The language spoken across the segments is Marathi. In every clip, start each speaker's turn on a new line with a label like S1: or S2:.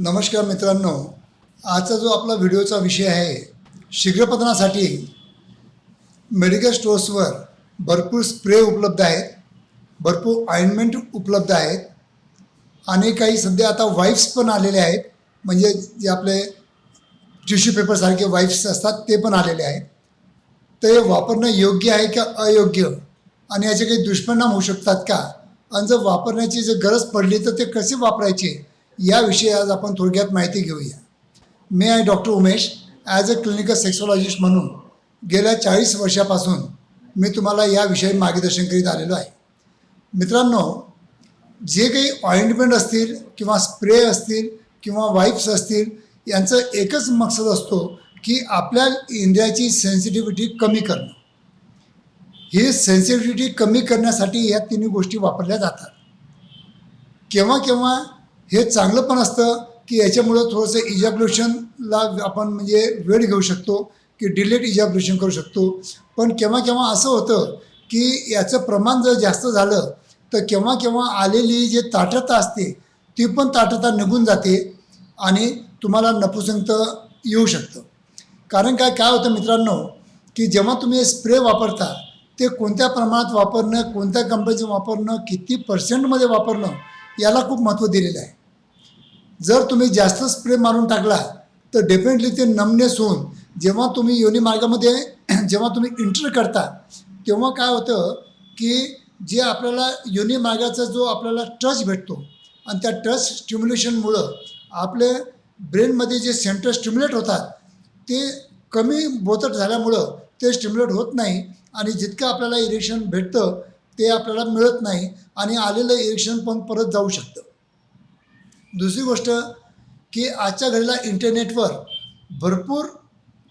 S1: नमस्कार मित्रांनो आजचा जो आपला व्हिडिओचा विषय आहे शीघ्रपतनासाठी मेडिकल स्टोर्सवर भरपूर स्प्रे उपलब्ध आहेत भरपूर ऑइंटमेंट उपलब्ध आहेत आणि काही सध्या आता वाईफ्स पण आलेले आहेत म्हणजे जे आपले टिश्यू पेपरसारखे वाईफ्स असतात ते पण आलेले आहेत. तर हे वापरणं योग्य आहे का अयोग्य? आणि याचे काही दुष्परिणाम होऊ शकतात का? आणि जर वापरण्याची जर गरज पडली तर ते कसे वापरायचे? याविषयी आज आपण थोडक्यात माहिती घेऊया. मी आहे doctor Umesh as a clinical sexologist म्हणून गेल्या चाळीस वर्षापासून मी तुम्हाला याविषयी मार्गदर्शन करीत आलेलो आहे. मित्रांनो जे काही ऑइंटमेंट असतील किंवा स्प्रे असतील किंवा वाईप्स असतील यांचं एकच मकसद असतो की आपल्या इंद्रियाची सेन्सिटिव्हिटी कमी करणं. ही सेन्सिटिव्हिटी कमी करण्यासाठी या तिन्ही गोष्टी वापरल्या जातात. केव्हा केव्हा हे चांगलं पण असतं की याच्यामुळं थोडंसं इजॅब्युलेशनला आपण म्हणजे वेळ घेऊ शकतो की डिलेट इजॅब्युलेशन करू शकतो. पण केव्हा केव्हा असं होतं की याचं प्रमाण जर जास्त झालं तर केव्हा केव्हा आलेली जे ताठरता असते ती पण ताठरता निघून जाते आणि तुम्हाला नपुसंत येऊ शकतं. कारण काय काय होतं मित्रांनो की जेव्हा तुम्ही स्प्रे वापरता ते कोणत्या प्रमाणात वापरणं कोणत्या कंपनीचं वापरणं किती पर्सेंटमध्ये वापरणं याला खूप महत्त्व दिलेलं आहे. जर तुम्ही जास्त स्प्रे मारून टाकला तर डेफिनेटली ते नमनेस होऊन जेव्हा तुम्ही योनी मार्गामध्ये जेव्हा तुम्ही इंटर करता तेव्हा काय होतं की जे आपल्याला योनी मार्गाचा जो आपल्याला टच भेटतो आणि त्या टच स्टिम्युलेशनमुळं आपले ब्रेनमध्ये जे सेंटर स्टिम्युलेट होतात ते कमी बोतट झाल्यामुळं ते स्टिम्युलेट होत नाही आणि जितकं आपल्याला इरेक्शन भेटतं ते आपल्याला मिळत नाही आणि आलेलं इरेक्शन पण परत जाऊ शकतं. दुसरी गोष्ट की आजच्या घडीला इंटरनेटवर भरपूर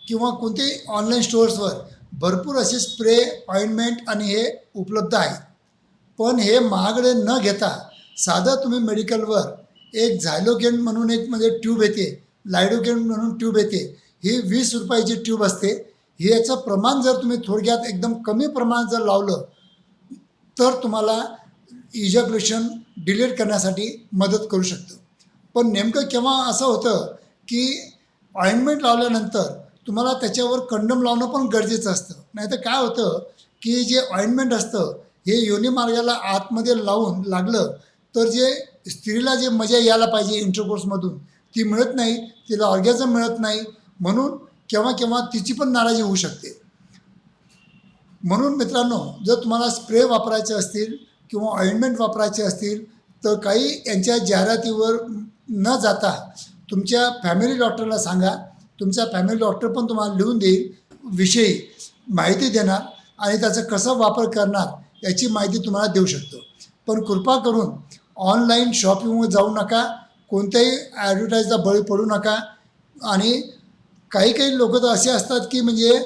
S1: किंवा कोणत्याही ऑनलाईन स्टोअर्सवर भरपूर असे स्प्रे ऑइंटमेंट आणि हे उपलब्ध आहेत. पण हे महागडे न घेता साधं तुम्ही मेडिकलवर एक झायलोकेन म्हणून एक म्हणजे ट्यूब येते लायडोकेन म्हणून ट्यूब येते ही वीस रुपयाची ट्यूब असते. हे याचं प्रमाण जर तुम्ही थोडक्यात एकदम कमी प्रमाणात जर लावलं तर तुम्हाला इजॅक्युलेशन डिलीट करण्यासाठी मदत करू शकतं. पण नेमकं केव्हा असं होतं की ऑइंटमेंट लावल्यानंतर तुम्हाला त्याच्यावर कंडम लावणं पण गरजेचं असतं. नाही तर काय होतं की जे ऑइंटमेंट असतं हे योनी मार्गाला आतमध्ये लावून लागलं तर जे स्त्रीला जे मजा यायला पाहिजे इंटरकोर्समधून ती मिळत नाही तिला ऑर्गॅझम मिळत नाही म्हणून केव्हा केव्हा तिची पण नाराजी होऊ शकते. म्हणून मित्रांनो जर तुम्हाला स्प्रे वापरायचे असतील किंवा ऑइंटमेंट वापरायचे असतील तर काही यांच्या जाहिरातीवर न जाता तुमच्या फॅमिली डॉक्टरला सांगा. तुमचा फॅमिली डॉक्टर पण तुम्हाला लिहून देईल. विषयी माहिती देणार आणि त्याचा कसा वापर करणार याची माहिती तुम्हाला देऊ शकतो. पण कृपा करून ऑनलाईन शॉपिंगवर जाऊ नका. कोणत्याही ॲडव्हर्टाईजला बळी पडू नका. आणि काही काही लोक तर असे असतात की म्हणजे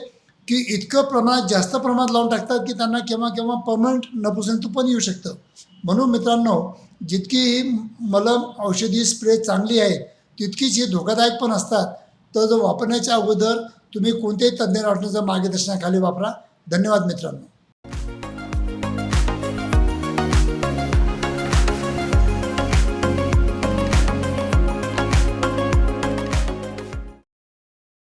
S1: की इतकं प्रमाणात जास्त प्रमाणात लावून टाकतात की त्यांना केव्हा केव्हा परमनंट नपुसंत पण येऊ शकतं. म्हणून मित्रांनो जितकी ही मलम औषधी स्प्रे चांगली आहे तितकीच ही धोकादायक पण असतात. तर जो वापरण्याच्या अगोदर तुम्ही कोणत्याही तज्ज्ञ डॉक्टरच्या मार्गदर्शनाखाली वापरा. धन्यवाद मित्रांनो.